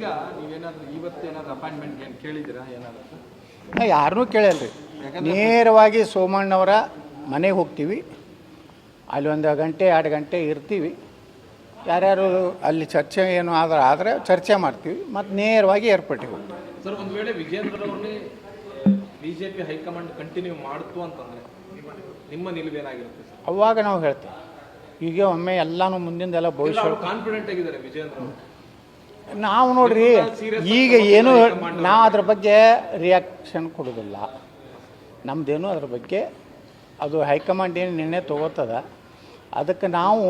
ಈಗ ನೀವೇನಾದ್ರೂ ಇವತ್ತೇನಾದ್ರೂ ಅಪಾಯಿಂಟ್ಮೆಂಟ್ ಏನು ಕೇಳಿದ್ದೀರಾ? ಏನಾದ್ರು? ನಾ ಯಾರನ್ನೂ ಕೇಳಲ್ರಿ. ನೇರವಾಗಿ ಸೋಮಣ್ಣವರ ಮನೆಗೆ ಹೋಗ್ತೀವಿ. ಅಲ್ಲಿ ಒಂದು ಗಂಟೆ ಎರಡು ಗಂಟೆ ಇರ್ತೀವಿ. ಯಾರ್ಯಾರು ಅಲ್ಲಿ ಚರ್ಚೆ ಏನು ಆದ್ರೆ ಆದರೆ ಚರ್ಚೆ ಮಾಡ್ತೀವಿ. ಮತ್ತು ನೇರವಾಗಿ ಏರ್ಪೋರ್ಟಿಗೆ ಹೋಗ್ತೀವಿ. ಸರ್ ಒಂದು ವೇಳೆ ವಿಜೇಂದ್ರವ್ರನ್ನೇ B J P high command continue ಮಾಡ್ತು ಅಂತಂದ್ರೆ ನಿಮ್ಮ ನಿಲುವೇನಾಗಿರುತ್ತೆ ಸರ್? ಅವಾಗ ನಾವು ಹೇಳ್ತೀವಿ. ಈಗ ಒಮ್ಮೆ ಎಲ್ಲನೂ ಮುಂದಿಂದೆಲ್ಲ ಭವಿಷ್ಯ ಕಾನ್ಫಿಡೆಂಟ್ ಆಗಿದ್ದಾರೆ ವಿಜೇಂದ್ರ ನಾವು ನೋಡ್ರಿ, ಈಗ ಏನು ನಾವು ಅದ್ರ ಬಗ್ಗೆ ರಿಯಾಕ್ಷನ್ ಕೊಡೋದಿಲ್ಲ. ನಮ್ಮದೇನು ಅದ್ರ ಬಗ್ಗೆ, ಅದು ಹೈಕಮಾಂಡ್ ಏನು ನಿರ್ಣಯ ತಗೋತದ, ಅದಕ್ಕೆ ನಾವು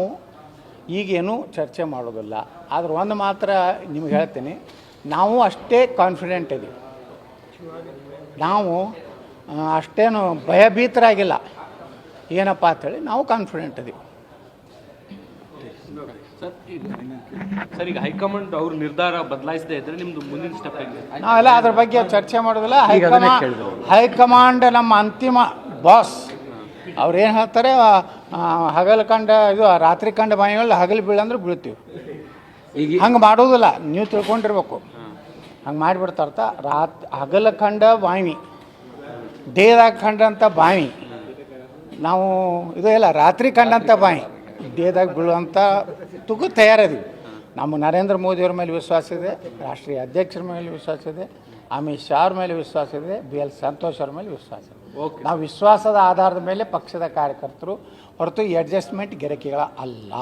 ಈಗೇನು ಚರ್ಚೆ ಮಾಡೋದಿಲ್ಲ. ಆದ್ರೆ ಒಂದು ಮಾತ್ರ ನಿಮ್ಗೆ ಹೇಳ್ತೀನಿ, ನಾವು ಅಷ್ಟೇ ಕಾನ್ಫಿಡೆಂಟ್ ಇದೀವಿ. ನಾವು ಅಷ್ಟೇನು ಭಯಭೀತರಾಗಿಲ್ಲ. ಏನಪ್ಪ ಅಂತೇಳಿ ನಾವು ಕಾನ್ಫಿಡೆಂಟ್ ಇದೀವಿ. ಸರ್ ಸರ್ ಈಗ ಹೈಕಮಾಂಡ್ ಅವ್ರ ನಿರ್ಧಾರ ಬದಲಾಯಿಸದೇ ಇದ್ರೆ ನಿಮ್ದು ಮುಂದಿನ ಸ್ಟೆಪ್ ನಾವೆಲ್ಲ ಅದ್ರ ಬಗ್ಗೆ ಚರ್ಚೆ ಮಾಡೋದಿಲ್ಲ. ಹೈಕಮಾಂಡ್ ಹೈಕಮಾಂಡ್ ನಮ್ಮ ಅಂತಿಮ ಬಾಸ್. ಅವ್ರು ಏನು ಹೇಳ್ತಾರೆ ಆ, ಹಗಲು ಕಂಡ ಇದು ರಾತ್ರಿ ಕಂಡ ಮನೆಯಲ್ಲಿ ಹಗಲು ಬೀಳಂದ್ರೆ ಬೀಳ್ತೀವಿ. ಈಗ ಹಂಗೆ ಮಾಡೋದಿಲ್ಲ. ನೀವು ತಿಳ್ಕೊಂಡಿರ್ಬೇಕು. ಹಂಗೆ ಮಾಡಿಬಿಡ್ತಾರ್ತ ರಾತ್ ಹಗಲ ಕಂಡ ಬಾವಿ ಡೇದಾಗ ಕಂಡಂಥ ಬಾವಿ ನಾವು ಇದು ಇಲ್ಲ ರಾತ್ರಿ ಕಂಡಂಥ ಬಾವಿ ಡೇದಾಗ ಬೀಳುವಂಥ ತುಗು ತಯಾರದೀವಿ ನಮ್ಮ ನರೇಂದ್ರ ಮೋದಿಯವ್ರ ಮೇಲೆ ವಿಶ್ವಾಸ ಇದೆ ರಾಷ್ಟ್ರೀಯ ಅಧ್ಯಕ್ಷರ ಮೇಲೆ ವಿಶ್ವಾಸ ಇದೆ ಅಮಿತ್ ಶಾ ಅವ್ರ ಮೇಲೆ ವಿಶ್ವಾಸ ಇದೆ ಬಿ ಎಲ್ ಸಂತೋಷ್ ಅವ್ರ ಮೇಲೆ ವಿಶ್ವಾಸ ಇದೆ. ಓಕೆ. ನಾವು ವಿಶ್ವಾಸದ ಆಧಾರದ ಮೇಲೆ ಪಕ್ಷದ ಕಾರ್ಯಕರ್ತರು ಹೊರತು ಅಡ್ಜಸ್ಟ್ಮೆಂಟ್ ಗೆರಕಿಗಳ ಅಲ್ಲ.